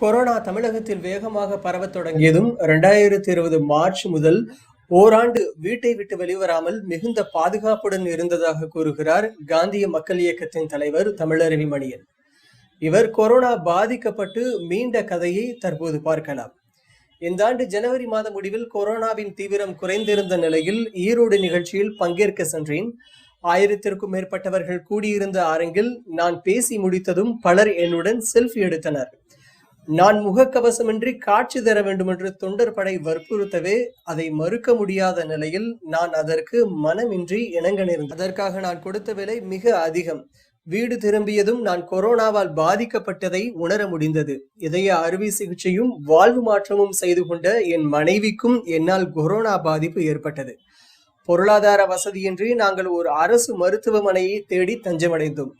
Corona தமிழகத்தில் வேகமாக பரவத் தொடங்கியதும் இரண்டாயிரத்தி இருபது மார்ச் முதல் ஓராண்டு வீட்டை விட்டு வெளிவராமல் மிகுந்த பாதுகாப்புடன் இருந்ததாக கூறுகிறார் காந்திய மக்கள் இயக்கத்தின் தலைவர் தமிழருவி மணியன் இவர் கொரோனா பாதிக்கப்பட்டு மீண்ட கதையை தற்போது பார்க்கலாம். இந்த ஆண்டு ஜனவரி மாத முடிவில் கொரோனாவின் தீவிரம் குறைந்திருந்த நிலையில் ஈரோடு நிகழ்ச்சியில் பங்கேற்க சென்றேன். ஆயிரத்திற்கும் மேற்பட்டவர்கள் கூடியிருந்த அரங்கில் நான் பேசி முடித்ததும் பலர் என்னுடன் செல்ஃபி எடுத்தனர். நான் முகக்கவசமின்றி காட்சி தர வேண்டும் என்று தொண்டர் படை வற்புறுத்தவே அதை மறுக்க முடியாத நிலையில் நான் அதற்கு மனமின்றி இணங்க நேர்ந்தேன் அதற்காக நான் கொடுத்த விலை மிக அதிகம். வீடு திரும்பியதும் நான் கொரோனாவால் பாதிக்கப்பட்டதை உணர முடிந்தது. இதய அறுவை சிகிச்சையும் வாழ்வு மாற்றமும் செய்து கொண்ட என் மனைவிக்கும் என்னால் கொரோனா பாதிப்பு ஏற்பட்டது. பொருளாதார வசதியின்றி நாங்கள் ஒரு அரசு மருத்துவமனையை தேடி தஞ்சமடைந்தோம்.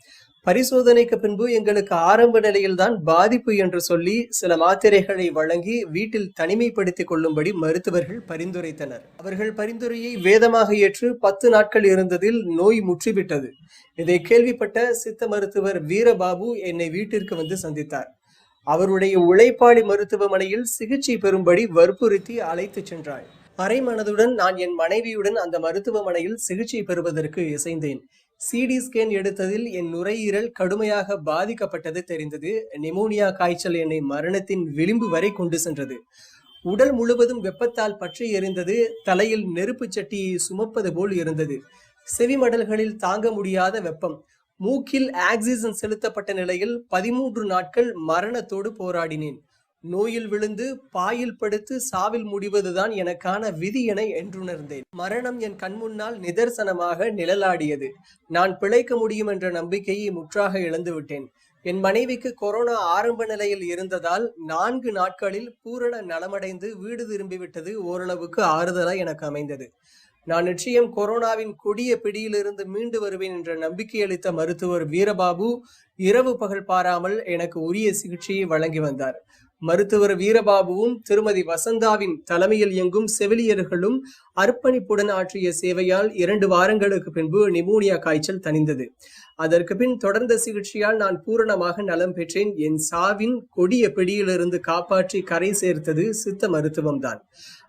பரிசோதனைக்கு பின்பு எங்களுக்கு ஆரம்ப நிலையில்தான் பாதிப்பு என்று சொல்லி சில மாத்திரைகளை வழங்கி வீட்டில் தனிமைப்படுத்திக் கொள்ளும்படி மருத்துவர்கள் பரிந்துரைத்தனர். அவர்கள் பரிந்துரையை வேதமாக ஏற்று பத்து நாட்கள் இருந்ததில் நோய் முற்றிவிட்டது. இதை கேள்விப்பட்ட சித்த மருத்துவர் வீரபாபு என்னை வீட்டிற்கு வந்து சந்தித்தார். அவருடைய உழைப்பாளி மருத்துவமனையில் சிகிச்சை பெறும்படி வற்புறுத்தி அழைத்துச் சென்றாள். அரை மனதுடன் நான் என் மனைவியுடன் அந்த மருத்துவமனையில் சிகிச்சை பெறுவதற்கு இசைந்தேன். சிடி ஸ்கேன் எடுத்ததில் என் நுரையீரல் கடுமையாக பாதிக்கப்பட்டது தெரிந்தது. நிமோனியா காய்ச்சல் என்னை மரணத்தின் விளிம்பு வரை கொண்டு சென்றது. உடல் முழுவதும் வெப்பத்தால் பற்றி எரிந்தது. தலையில் நெருப்பு சட்டியை சுமப்பது போல் இருந்தது. செவிமடல்களில் தாங்க முடியாத வெப்பம். மூக்கில் ஆக்சிஜன் செலுத்தப்பட்ட நிலையில் பதிமூன்று நாட்கள் மரணத்தோடு போராடினேன். நோயில் விழுந்து பாயில் படுத்து சாவில் முடிவதுதான் எனக்கான விதி என என்றுணர்ந்தேன். மரணம் என் கண்முன்னால் நிதர்சனமாக நிழலாடியது. நான் பிழைக்க முடியும் என்ற நம்பிக்கையை முற்றாக இழந்துவிட்டேன். என் மனைவிக்கு கொரோனா ஆரம்ப நிலையில் இருந்ததால் நான்கு நாட்களில் பூரண நலமடைந்து வீடு திரும்பிவிட்டது ஓரளவுக்கு ஆறுதலாய் எனக்கு அமைந்தது. நான் நிச்சயம் கொரோனாவின் கொடிய பிடியிலிருந்து மீண்டு வருவேன் என்ற நம்பிக்கை அளித்த மருத்துவர் வீரபாபு இரவு பகல் பாராமல் எனக்கு உரிய சிகிச்சையை வழங்கி வந்தார். மருத்துவர் வீரபாபுவும் திருமதி வசந்தாவின் தலைமையில் இயங்கும் செவிலியர்களும் அர்ப்பணிப்புடன் ஆற்றிய சேவையால் இரண்டு வாரங்களுக்கு பின்பு நிமோனியா காய்ச்சல் தணிந்தது. அதற்கு பின் தொடர்ந்த சிகிச்சையால் நான் பூரணமாக நலம் பெற்றேன். என் சாவின் கொடிய பிடியிலிருந்து காப்பாற்றி கரை சேர்த்தது சித்த மருத்துவம்தான்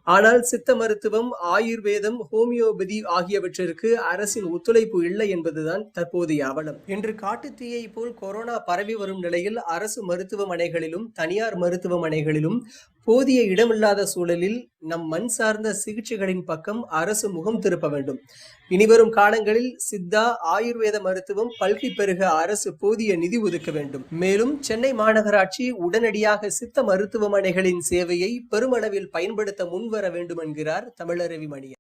ஆனால் சித்த மருத்துவம் ஆயுர்வேதம் ஹோமியோபதி ஆகியவற்றிற்கு அரசின் ஒத்துழைப்பு இல்லை என்பதுதான் தற்போதைய அவலம். இன்று காட்டுத்தீயை போல் கொரோனா பரவி வரும் நிலையில் அரசு மருத்துவமனைகளிலும் தனியார் மருத்துவமனைகளிலும் போதிய இடமில்லாத சூழலில் நம் மண் சார்ந்த சிகிச்சைகளின் பக்கம் அரசு முகம் திருப்ப வேண்டும். இனிவரும் காலங்களில் சித்தா ஆயுர்வேத மருத்துவம் பல்கி பெருக அரசு போதிய நிதி ஒதுக்க வேண்டும். மேலும் சென்னை மாநகராட்சி உடனடியாக சித்த மருத்துவமனைகளின் சேவையை பெருமளவில் பயன்படுத்த முன்வர வேண்டும் என்கிறார் தமிழரவி மணியன்.